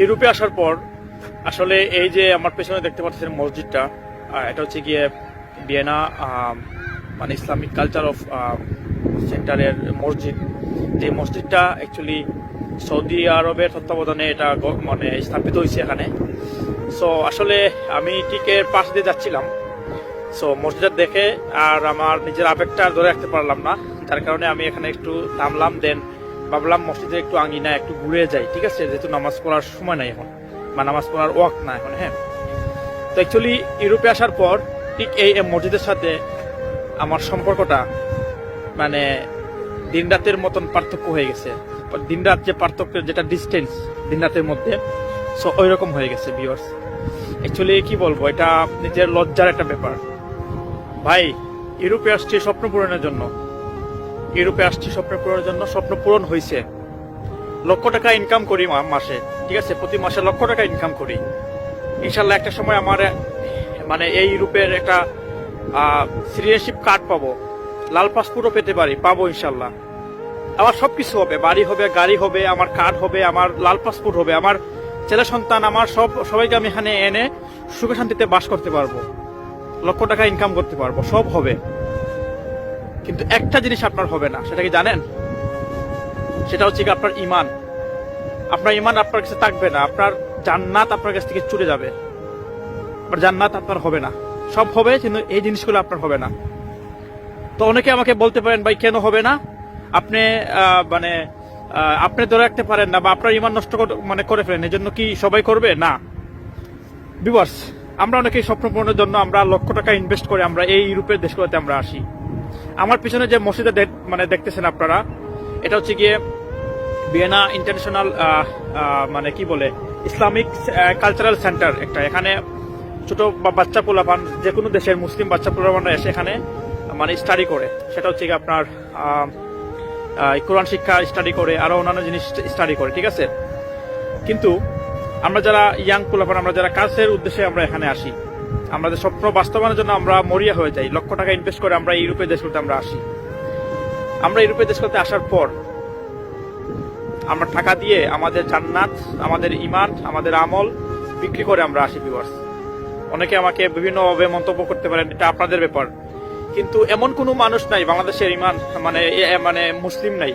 ইউরোপে আসার পর আসলে এই যে আমার পেছনে দেখতে পাচ্ছেন মসজিদটা এটা হচ্ছে গিয়ে আহ, মানে ইসলামিক কালচার অফ সেন্টারের মসজিদ। যে মসজিদটা অ্যাকচুয়ালি সৌদি আরবের তত্ত্বাবধানে এটা মানে স্থাপিত হয়েছে এখানে। সো আসলে আমি ঠিক এর পাশ দিয়ে যাচ্ছিলাম। সো মসজিদটা দেখে আর আমার নিজের আবেগটা ধরে রাখতে পারলাম না। যার কারণে আমি এখানে একটু নামলাম দেন ভাবলাম মসজিদে একটু আঙিনা একটু ঘুরে যাই, ঠিক আছে? যেহেতু নামাজ পড়ার সময় নাই এখন। বা নামাজ পড়ার ওয়াক না এখন হ্যাঁ? তো অ্যাকচুয়ালি ইউরোপে আসার পর ঠিক এই মসজিদের সাথে আমার সম্পর্কটা মানে দিন রাতের মতন পার্থক্য হয়ে গেছে। দিন রাত যে পার্থক্য যেটা ডিস্টেন্স দিন রাতের মধ্যে সো ওই রকম হয়ে গেছে ভিউয়ার্স অ্যাকচুয়ালি কি বলব, এটা নিজের লজ্জার একটা ব্যাপার। ভাই, ইউরোপে আসছি স্বপ্ন পূরণের জন্য। ইউরোপে আসছি, স্বপ্ন পূরণের জন্য। স্বপ্ন পূরণ হয়েছে লক্ষ টাকা ইনকাম করি মাসে, ঠিক আছে? প্রতি মাসে লক্ষ টাকা ইনকাম করি। ইনশাল্লাহ একটা সময় আমার মানে এই ইউরোপের একটা সিটিজেনশিপ কার্ড পাবো। লাল পাসপোর্টও পেতে পারি, পাবো ইনশাল্লাহ। আমার সব কিছু হবে, বাড়ি হবে, গাড়ি হবে, আমার কার্ড হবে, আমার লাল পাসপোর্ট হবে, আমার ছেলে সন্তান, আমার সব, সবাইকে আমি এখানে এনে সুখে শান্তিতে বাস করতে পারব। লক্ষ টাকা ইনকাম করতে পারব, সব হবে। কিন্তু একটা জিনিস আপনার হবে না, সেটা কি জানেন? সেটা হচ্ছে কি আপনার ইমান আপনার ইমান আপনার কাছে থাকবে না, আপনার জান্নাত আপনার কাছ থেকে চলে যাবে। আপনার জান্নাত আপনার হবে না। সব হবে, কিন্তু এই জিনিসগুলো আপনার হবে না। তো অনেকে আমাকে বলতে পারেন, ভাই, কেন হবে না? আপনি মানে আপনি ধরে রাখতে পারেন না বা আপনার ইমান নষ্ট মানে করে ফেলেন। এজন্য কি সবাই করবে? না। বিভার্স আমরা অনেকেই স্বপ্ন পূরণের জন্য আমরা লক্ষ টাকা ইনভেস্ট করে আমরা এই ইউরোপের দেশগুলোতে আমরা আসি। আমার পিছনে যে মসজিদে মানে দেখতেছেন আপনারা, এটা হচ্ছে গিয়ে ভিয়েনা ইন্টারন্যাশনাল মানে কি বলে, ইসলামিক কালচারাল সেন্টার একটা। এখানে ছোট বাচ্চা পোলাপান যে কোনো দেশের মুসলিম বাচ্চা পোলাপানরা এসে এখানে মানে স্টাডি করে। সেটা হচ্ছে গিয়ে আপনার কোরআন শিক্ষা স্টাডি করে, আরও অন্যান্য জিনিস স্টাডি করে, ঠিক আছে? কিন্তু আমরা যারা ইয়াং পোলাপান, আমরা যারা কাজের উদ্দেশ্যে আমরা এখানে আসি আমাদের স্বপ্ন বাস্তবায়নের জন্য আমরা মরিয়া হয়ে যাই। লক্ষ টাকা ইনভেস্ট করে আমরা ইউরোপের দেশগুলোতে আমরা আসি। আমরা ইউরোপের দেশগুলোতে আসার পর আমরা টাকা দিয়ে আমাদের জান্নাত, আমাদের ইমান আমাদের আমল বিক্রি করে আমরা আসি ভিউয়ার্স অনেকে আমাকে বিভিন্নভাবে মন্তব্য করতে পারেন, এটা আপনাদের ব্যাপার। কিন্তু এমন কোনো মানুষ নাই, বাংলাদেশের ইমান মানে মানে মুসলিম নাই,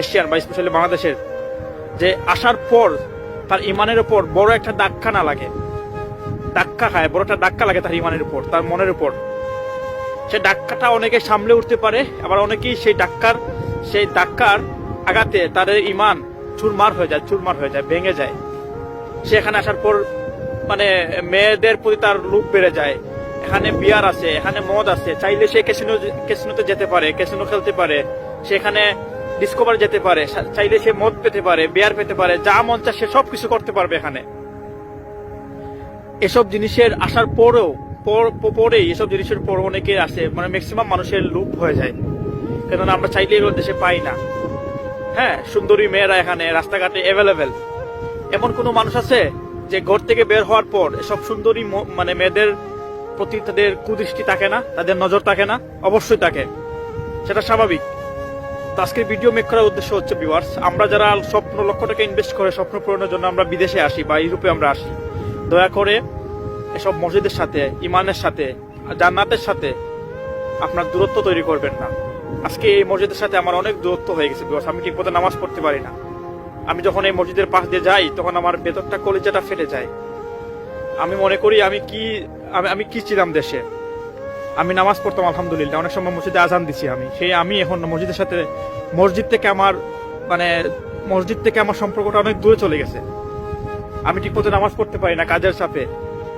এশিয়ান বা স্পেশালি বাংলাদেশের, যে আসার পর তার ইমানের উপর বড় একটা ধাক্কা না লাগে। ধাক্কা খায় বড় একটা ধাক্কা লাগে তার ইমানের উপর, তার মনের উপর। সেই ধাক্কাটা অনেকে সামলে উঠতে পারে, আবার অনেকেই সেই ধাক্কার সেই ধাক্কার আঘাতে তাদের ইমান চুরমার হয়ে যায়, চুরমার হয়ে যায়, ভেঙে যায়। সে এখানে আসার পর মানে মেয়েদের প্রতি তার লুক বেড়ে যায়। এখানে বিয়ার আছে, এখানে মদ আছে, চাইলে সে ক্যাসিনো ক্যাসিনোতে যেতে পারে ক্যাসিনো খেলতে পারে, সেখানে ডিসকভার যেতে পারে চাইলে সে মদ পেতে পারে বিয়ার পেতে পারে, যা মন চায় সে সব কিছু করতে পারবে এখানে। এসব জিনিসের আসার পরেও, পর- পরেই এসব জিনিসের পর অনেকে আসে মানে ম্যাক্সিমাম মানুষের লুপ হয়ে যায়। কেননা আমরা চাইলে এগুলো দেশে পাই না। হ্যাঁ সুন্দরী মেয়েরা এখানে, রাস্তাঘাটে অ্যাভেলেবেল এমন কোনো মানুষ আছে যে ঘর থেকে বের হওয়ার পর এসব সুন্দরী মানে মেয়েদের প্রতি তাদের কুদৃষ্টি থাকে না, তাদের নজর থাকে না? অবশ্যই থাকে। সেটা স্বাভাবিক। তো আজকের ভিডিও মেক করার উদ্দেশ্য হচ্ছে ভিউয়ার্স আমরা যারা স্বপ্ন লক্ষ টাকা ইনভেস্ট করে স্বপ্ন পূরণের জন্য আমরা বিদেশে আসি বা ইউরোপে আমরা আসি দয়া করে এসব মসজিদের সাথে, ইমানের সাথে জান্নাতের সাথে আপনার দূরত্ব তৈরি করবেন না। আজকে এই মসজিদের সাথে আমার অনেক দূরত্ব হয়ে গেছে বিকজ আমি ঠিক নামাজ পড়তে পারি না। আমি যখন এই মসজিদের পাশ দিয়ে যাই, তখন আমার ভেতরটা, কলিজাটা ফেটে যায়। আমি মনে করি আমি কি, আমি আমি কি ছিলাম দেশে? আমি নামাজ পড়তাম, আলহামদুলিল্লাহ। অনেক সময় মসজিদে আজান দিছি আমি। সেই আমি এখন মসজিদের সাথে, মসজিদ থেকে আমার মানে মসজিদ থেকে আমার সম্পর্কটা অনেক দূরে চলে গেছে। আমি ঠিক মতো নামাজ পড়তে পারি না কাজের চাপে।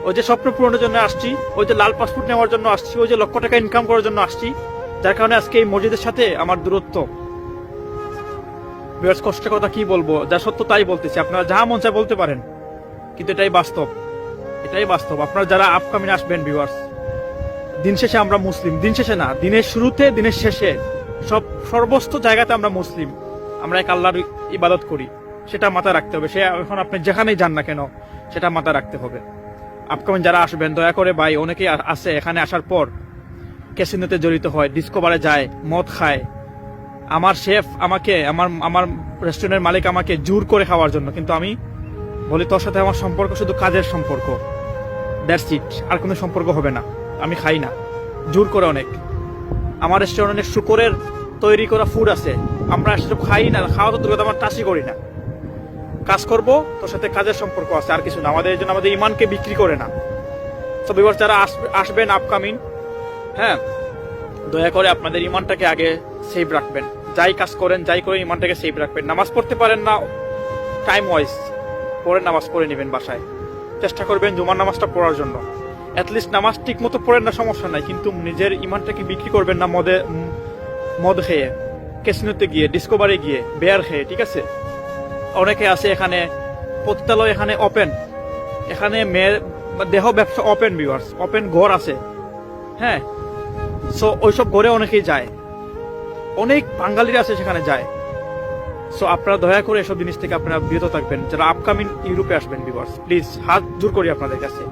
ওই যে স্বপ্ন পূরণের জন্য আসছি, ওই যে লাল পাসপোর্ট নেওয়ার জন্য আসছি, ওই যে লক্ষ টাকা ইনকাম করার জন্য আসছি, যার কারণে আজকে এই মসজিদের সাথে আমার দূরত্ব। বিরাট কষ্টের কথা কি বলব? যা সত্য তাই বলতেছি। আপনারা যা মন চায় বলতে পারেন। কিন্তু এটাই বাস্তব। এটাই বাস্তব। আপনারা যারা আপকামিং আসবেন ভিউয়ার্স দিন শেষে আমরা মুসলিম। দিন শেষে না, দিনের শুরুতে, দিনের শেষে। সব সর্বস্ত জায়গাতে আমরা মুসলিম। আমরা এক আল্লাহর ইবাদত করি। সেটা মাথায় রাখতে হবে। সে এখন আপনি যেখানেই যান না কেন, সেটা মাথায় রাখতে হবে। আপকামিং যারা আসবেন, দয়া করে ভাই, অনেকেই আ- আসে এখানে আসার পর ক্যাসিনোতে জড়িত হয়, ডিসকভারে যায়, মদ খায়। আমার শেফ আমাকে, আমার আমার রেস্টুরেন্টের মালিক আমাকে জোর করে খাওয়ার জন্য, কিন্তু আমি বলি, তোর সাথে আমার সম্পর্ক শুধু কাজের সম্পর্ক। দ্যাটস ইট আর কোনো সম্পর্ক হবে না। আমি খাই না। জোর করে অনেক। আমার রেস্টুরেন্টে অনেক শুকরের তৈরি করা ফুড আছে। আমরা সেসব খাই না, খাওয়া তো দূরে আমার টাচই করি না। কাজ করব, তোর সাথে কাজের সম্পর্ক আছে, আর কিছু না। আমাদের এই জন্য আমাদের ইমানকে বিক্রি করে না। তো এবার যারা আসবে- আসবেন আপকামিং হ্যাঁ দয়া করে আপনাদের ইমানটাকে আগে সেভ রাখবেন। যাই কাজ করেন, যাই করে ইমানটাকে সেভ রাখবেন। নামাজ পড়তে পারেন না টাইম ওয়াইজ পরে নামাজ পড়ে নেবেন বাসায়। চেষ্টা করবেন জুমার নামাজটা পড়ার জন্য। অ্যাটলিস্ট নামাজ ঠিক মতো পড়েন না, সমস্যা নাই। কিন্তু নিজের ইমানটাকে বিক্রি করবেন না, মদে মদ খেয়ে ক্যাসিনোতে গিয়ে ডিসকোভারে গিয়ে বেয়ার খেয়ে, ঠিক আছে? অনেকে আছে এখানে পতিতালয় এখানে ওপেন এখানে মেয়ের দেহ ব্যবসা ওপেন ভিউয়ার্স ওপেন ঘর আছে। হ্যাঁ? সো ওইসব ঘরে অনেকেই যায়। অনেক বাঙালিরা আছে সেখানে যায়। সো আপনারা দয়া করে এসব জিনিস থেকে আপনারা বিরত থাকবেন। যারা আপকামিং ইউরোপে আসবেন ভিউয়ার্স প্লিজ হাত জোর করি আপনাদের কাছে।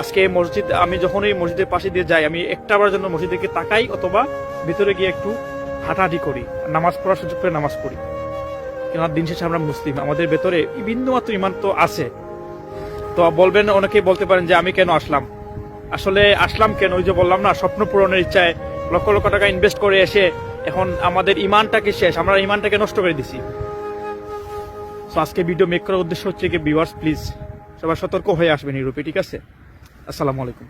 আজকে এই মসজিদ, আমি যখন এই মসজিদের পাশে দিয়ে যাই, আমি একটা বার জন্য মসজিদের তাকাই অথবা ভিতরে গিয়ে একটু হাঁটাহাঁটি করি, নামাজ পড়ার সুযোগ করে নামাজ পড়ি। কেননা দিন শেষে আমরা মুসলিম। আমাদের ভেতরে বিন্দু মাত্র ইমান তো আছে। তো বলবেন, অনেকেই বলতে পারেন যে আমি কেন আসলাম? আসলে আসলাম কেন? ওই যে বললাম না, স্বপ্ন পূরণের ইচ্ছায় লক্ষ লক্ষ টাকা ইনভেস্ট করে এসে এখন আমাদের ইমানটাকে শেষ, আমরা ইমানটাকে নষ্ট করে দিছি। তো আজকে ভিডিও মেক করার উদ্দেশ্য হচ্ছে কি ভিউয়ার্স প্লিজ সবাই সতর্ক হয়ে আসবেন ইউরোপে ঠিক আছে? আসসালামু আলাইকুম।